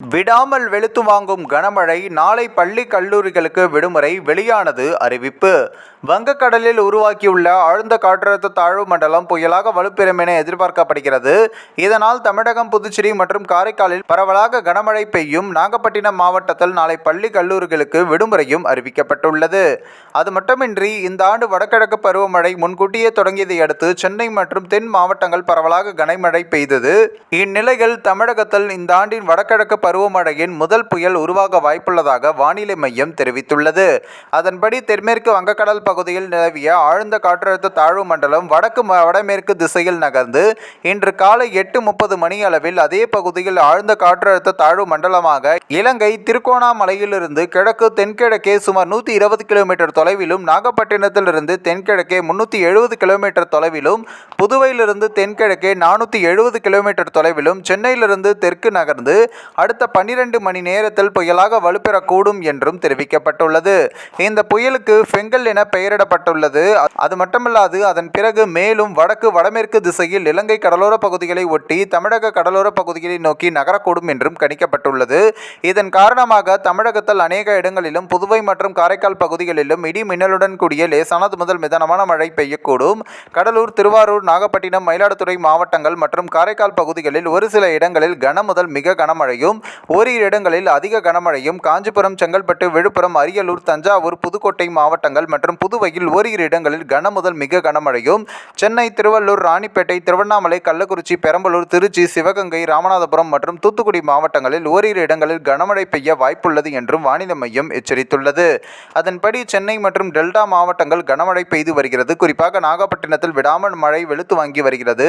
விடாமல் வெளுத்து வாங்கும் கனமழை நாளை பள்ளி கல்லூரிகளுக்கு விடுமுறை வெளியானது அறிவிப்பு. வங்கக்கடலில் உருவாக்கியுள்ள ஆழ்ந்த காற்றழுத்த தாழ்வு மண்டலம் புயலாக வலுப்பெறும் என எதிர்பார்க்கப்படுகிறது. இதனால் தமிழகம் புதுச்சேரி மற்றும் காரைக்காலில் பரவலாக கனமழை பெய்யும் நாகப்பட்டினம் மாவட்டத்தில் நாளை பள்ளி கல்லூரிகளுக்கு விடுமுறையும் அறிவிக்கப்பட்டுள்ளது. அது மட்டுமின்றி இந்த ஆண்டு வடகிழக்கு பருவமழை முன்கூட்டியே தொடங்கியதை அடுத்து சென்னை மற்றும் தென் மாவட்டங்கள் பரவலாக கனமழை பெய்தது. இந்நிலையில் தமிழகத்தில் இந்த ஆண்டின் வடகிழக்கு பருவமழையின் முதல் புயல் உருவாக வாய்ப்புள்ளதாக வானிலை மையம் தெரிவித்துள்ளது. அதன்படி தென்மேற்கு வங்கக்கடல் பகுதியில் நிலவிய ஆழ்ந்த காற்றழுத்த தாழ்வு மண்டலம் வடக்கு வடமேற்கு திசையில் நகர்ந்து இன்று காலை எட்டு முப்பது மணி அளவில் அதே பகுதியில் ஆழ்ந்த காற்றழுத்த தாழ்வு மண்டலமாக இலங்கை திருகோணாமலையிலிருந்து கிழக்கு தென்கிழக்கே சுமார் நூற்றி இருபது கிலோமீட்டர் தொலைவிலும் நாகப்பட்டினத்திலிருந்து தென்கிழக்கே முன்னூற்றி எழுபது கிலோமீட்டர் தொலைவிலும் புதுவையிலிருந்து தென்கிழக்கே நானூற்றி எழுபது கிலோமீட்டர் தொலைவிலும் சென்னையிலிருந்து தெற்கு நகர்ந்து அடுத்த பன்னிரண்டு மணி நேரத்தில் புயலாக வலுப்பெறக்கூடும் என்றும் தெரிவிக்கப்பட்டுள்ளது. இந்த புயலுக்கு பெங்கல் என பெயரிடப்பட்டுள்ளது. அது மட்டுமல்லாது அதன் பிறகு மேலும் வடக்கு வடமேற்கு திசையில் இலங்கை கடலோர பகுதிகளை ஒட்டி தமிழக கடலோர பகுதிகளை நோக்கி நகரக்கூடும் என்றும் கணிக்கப்பட்டுள்ளது. இதன் காரணமாக தமிழகத்தில் அநேக இடங்களிலும் புதுவை மற்றும் காரைக்கால் பகுதிகளிலும் இடி மின்னலுடன் கூடிய லேசானது முதல் மிதமான மழை பெய்யக்கூடும். கடலூர் திருவாரூர் நாகப்பட்டினம் மயிலாடுதுறை மாவட்டங்கள் மற்றும் காரைக்கால் பகுதிகளில் ஒரு சில இடங்களில் கன முதல் மிக கனமழையும் ஓரிரு இடங்களில் அதிக கனமழையும் காஞ்சிபுரம் செங்கல்பட்டு விழுப்புரம் அரியலூர் தஞ்சாவூர் புதுக்கோட்டை மாவட்டங்கள் மற்றும் புதுவையில் ஓரிரு இடங்களில் கன முதல் மிக கனமழையும். சென்னை திருவள்ளூர் ராணிப்பேட்டை திருவண்ணாமலை கள்ளக்குறிச்சி பெரம்பலூர் திருச்சி சிவகங்கை ராமநாதபுரம் மற்றும் தூத்துக்குடி மாவட்டங்களில் ஓரிரு இடங்களில் கனமழை பெய்ய வாய்ப்புள்ளது என்றும் வானிலை மையம் எச்சரித்துள்ளது. அதன்படி சென்னை மற்றும் டெல்டா மாவட்டங்கள் கனமழை பெய்து வருகிறது. குறிப்பாக நாகப்பட்டினத்தில் விடாமல் மழை வெளுத்து வாங்கி வருகிறது.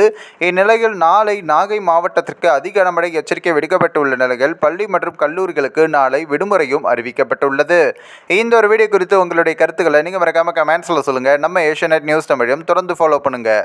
இந்நிலையில் நாளை நாகை மாவட்டத்திற்கு அதிக கனமழை எச்சரிக்கை விடுக்கப்பட்டுள்ள நிலையில் பள்ளி மற்றும் கல்லூரிகளுக்கு நாளை விடுமுறையும் அறிவிக்கப்பட்டுள்ளது. இந்த ஒரு வீடியோ குறித்து உங்களுடைய கருத்துக்களை நீங்கள் மறக்காம கமெண்ட்ஸில் சொல்லுங்கள் நம்ம ஏஷியநெட் நியூஸ் தமிழையும் தொடர்ந்து ஃபாலோ பண்ணுங்கள்